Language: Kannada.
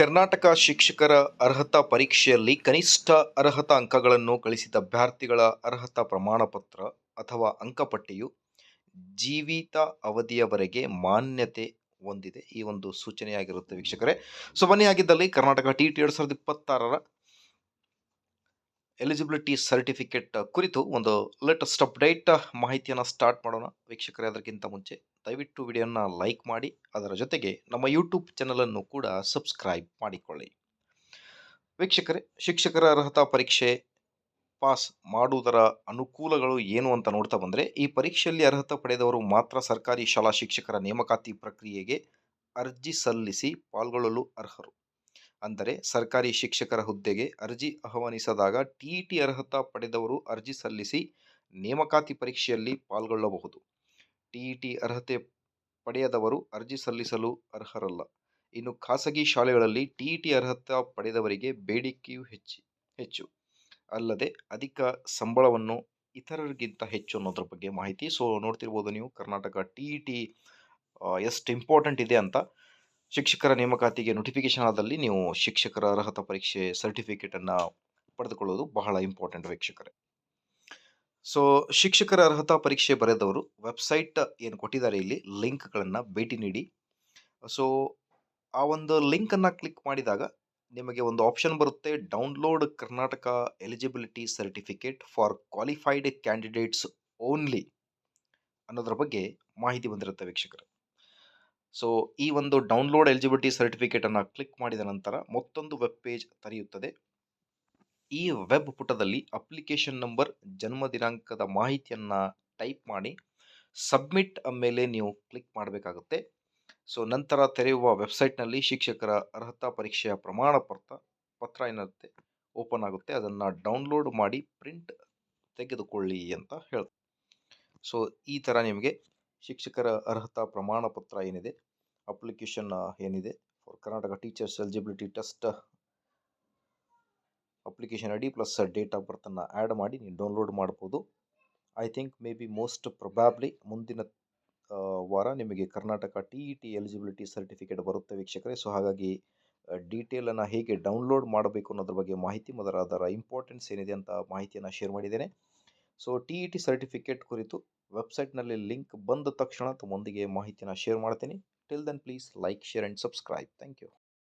ಕರ್ನಾಟಕ ಶಿಕ್ಷಕರ ಅರ್ಹತಾ ಪರೀಕ್ಷೆಯಲ್ಲಿ ಕನಿಷ್ಠ ಅರ್ಹತಾ ಅಂಕಗಳನ್ನು ಗಳಿಸಿದ ಅಭ್ಯರ್ಥಿಗಳ ಅರ್ಹತಾ ಪ್ರಮಾಣಪತ್ರ ಅಥವಾ ಅಂಕಪಟ್ಟಿಯು ಜೀವಿತ ಅವಧಿಯವರೆಗೆ ಮಾನ್ಯತೆ ಹೊಂದಿದೆ. ಈ ಒಂದು ಸೂಚನೆಯಾಗಿರುತ್ತೆ ವೀಕ್ಷಕರೇ. ಸೊ, ಬನ್ನಿ ಕರ್ನಾಟಕ ಟಿ ಟಿ ಎರಡು ಸಾವಿರದ ಇಪ್ಪತ್ತಾರರ ಎಲಿಜಿಬಿಲಿಟಿ ಸರ್ಟಿಫಿಕೇಟ್ ಕುರಿತು ಒಂದು ಲೇಟೆಸ್ಟ್ ಅಪ್ಡೇಟ್ ಮಾಹಿತಿಯನ್ನು ಸ್ಟಾರ್ಟ್ ಮಾಡೋಣ. ವೀಕ್ಷಕರೇ, ಅದಕ್ಕಿಂತ ಮುಂಚೆ ದಯವಿಟ್ಟು ವಿಡಿಯೋನ ಲೈಕ್ ಮಾಡಿ, ಅದರ ಜೊತೆಗೆ ನಮ್ಮ ಯೂಟ್ಯೂಬ್ ಚಾನಲನ್ನು ಕೂಡ ಸಬ್ಸ್ಕ್ರೈಬ್ ಮಾಡಿಕೊಳ್ಳಿ. ವೀಕ್ಷಕರೇ, ಶಿಕ್ಷಕರ ಅರ್ಹತಾ ಪರೀಕ್ಷೆ ಪಾಸ್ ಮಾಡುವುದರ ಅನುಕೂಲಗಳು ಏನು ಅಂತ ನೋಡ್ತಾ ಬಂದರೆ, ಈ ಪರೀಕ್ಷೆಯಲ್ಲಿ ಅರ್ಹತೆ ಪಡೆದವರು ಮಾತ್ರ ಸರ್ಕಾರಿ ಶಾಲಾ ಶಿಕ್ಷಕರ ನೇಮಕಾತಿ ಪ್ರಕ್ರಿಯೆಗೆ ಅರ್ಜಿ ಸಲ್ಲಿಸಿ ಪಾಲ್ಗೊಳ್ಳಲು ಅರ್ಹರು. ಅಂದರೆ ಸರ್ಕಾರಿ ಶಿಕ್ಷಕರ ಹುದ್ದೆಗೆ ಅರ್ಜಿ ಆಹ್ವಾನಿಸಿದಾಗ ಟಿಇಟಿ ಅರ್ಹತಾ ಪಡೆದವರು ಅರ್ಜಿ ಸಲ್ಲಿಸಿ ನೇಮಕಾತಿ ಪರೀಕ್ಷೆಯಲ್ಲಿ ಪಾಲ್ಗೊಳ್ಳಬಹುದು. ಟಿಇಟಿ ಅರ್ಹತೆ ಪಡೆಯದವರು ಅರ್ಜಿ ಸಲ್ಲಿಸಲು ಅರ್ಹರಲ್ಲ. ಇನ್ನು ಖಾಸಗಿ ಶಾಲೆಗಳಲ್ಲಿ ಟಿಇಟಿ ಅರ್ಹತಾ ಪಡೆದವರಿಗೆ ಬೇಡಿಕೆಯೂ ಹೆಚ್ಚು ಹೆಚ್ಚು. ಅಲ್ಲದೆ ಅಧಿಕ ಸಂಬಳವನ್ನು ಇತರರಿಗಿಂತ ಹೆಚ್ಚು ಅನ್ನೋದ್ರ ಬಗ್ಗೆ ಮಾಹಿತಿ. ಸೊ ನೋಡ್ತಿರ್ಬೋದು ನೀವು ಕರ್ನಾಟಕ ಟಿ ಇ ಟಿ ಎಷ್ಟು ಇಂಪಾರ್ಟೆಂಟ್ ಇದೆ ಅಂತ ಶಿಕ್ಷಕರ ನೇಮಕಾತಿಗೆ ನೋಟಿಫಿಕೇಶನ್ ಆದಲ್ಲಿ ನೀವು ಶಿಕ್ಷಕರ ಅರ್ಹತಾ ಪರೀಕ್ಷೆ ಸರ್ಟಿಫಿಕೇಟನ್ನು ಪಡೆದುಕೊಳ್ಳೋದು ಬಹಳ ಇಂಪಾರ್ಟೆಂಟ್ ವೀಕ್ಷಕರೇ. ಸೊ ಶಿಕ್ಷಕರ ಅರ್ಹತಾ ಪರೀಕ್ಷೆ ಬರೆದವರು ವೆಬ್ಸೈಟ್ ಏನು ಕೊಟ್ಟಿದ್ದಾರೆ ಇಲ್ಲಿ ಲಿಂಕ್ಗಳನ್ನು ಭೇಟಿ ನೀಡಿ. ಸೊ ಆ ಒಂದು ಲಿಂಕನ್ನು ಕ್ಲಿಕ್ ಮಾಡಿದಾಗ ನಿಮಗೆ ಒಂದು ಆಪ್ಷನ್ ಬರುತ್ತೆ download Karnataka eligibility certificate for qualified candidates only ಅನ್ನೋದ್ರ ಬಗ್ಗೆ ಮಾಹಿತಿ ಬಂದಿರುತ್ತೆ ವೀಕ್ಷಕರೇ. ಸೊ ಈ ಒಂದು ಡೌನ್ಲೋಡ್ ಎಲಿಜಿಬಿಲಿಟಿ ಸರ್ಟಿಫಿಕೇಟನ್ನು ಕ್ಲಿಕ್ ಮಾಡಿದ ನಂತರ ಮತ್ತೊಂದು ವೆಬ್ ಪೇಜ್ ತೆರೆಯುತ್ತದೆ. ಈ ವೆಬ್ ಪುಟದಲ್ಲಿ ಅಪ್ಲಿಕೇಶನ್ ನಂಬರ್ ಜನ್ಮ ದಿನಾಂಕದ ಮಾಹಿತಿಯನ್ನು ಟೈಪ್ ಮಾಡಿ ಸಬ್ಮಿಟ್ ಮೇಲೆ ನೀವು ಕ್ಲಿಕ್ ಮಾಡಬೇಕಾಗುತ್ತೆ. ಸೊ ನಂತರ ತೆರೆಯುವ ವೆಬ್ಸೈಟ್ನಲ್ಲಿ ಶಿಕ್ಷಕರ ಅರ್ಹತಾ ಪರೀಕ್ಷೆಯ ಪ್ರಮಾಣ ಪತ್ರ ಪತ್ರ ಏನಿರುತ್ತೆ ಓಪನ್ ಆಗುತ್ತೆ. ಅದನ್ನು ಡೌನ್ಲೋಡ್ ಮಾಡಿ ಪ್ರಿಂಟ್ ತೆಗೆದುಕೊಳ್ಳಿ ಅಂತ ಹೇಳ್ತಾರೆ. ಸೊ ಈ ಥರ ನಿಮಗೆ ಶಿಕ್ಷಕರ ಅರ್ಹತಾ ಪ್ರಮಾಣ ಪತ್ರ ಏನಿದೆ? ಅಪ್ಲಿಕೇಶನ್ ಏನಿದೆ for Karnataka teachers eligibility test application I D plus date of ಬರ್ತನ್ನು add ಮಾಡಿ ನೀವು ಡೌನ್ಲೋಡ್ ಮಾಡ್ಬೋದು. I think maybe most probably ಮುಂದಿನ ವಾರ ನಿಮಗೆ Karnataka T E T eligibility certificate ಬರುತ್ತೆ ವೀಕ್ಷಕರೇ. ಸೊ ಹಾಗಾಗಿ ಡೀಟೇಲನ್ನು ಹೇಗೆ ಡೌನ್ಲೋಡ್ ಮಾಡಬೇಕು ಅನ್ನೋದ್ರ ಬಗ್ಗೆ ಮಾಹಿತಿ ಮೊದಲ ಅದರ ಇಂಪಾರ್ಟೆನ್ಸ್ ಏನಿದೆ ಅಂತ ಮಾಹಿತಿಯನ್ನು ಶೇರ್ ಮಾಡಿದ್ದೇನೆ. So T E T certificate ಕುರಿತು ವೆಬ್ಸೈಟ್ನಲ್ಲಿ ಲಿಂಕ್ ಬಂದ ತಕ್ಷಣ ತಮ್ಮೊಂದಿಗೆ ಮಾಹಿತಿನ ಶೇರ್ ಮಾಡ್ತೀನಿ. Till then please like share and subscribe thank you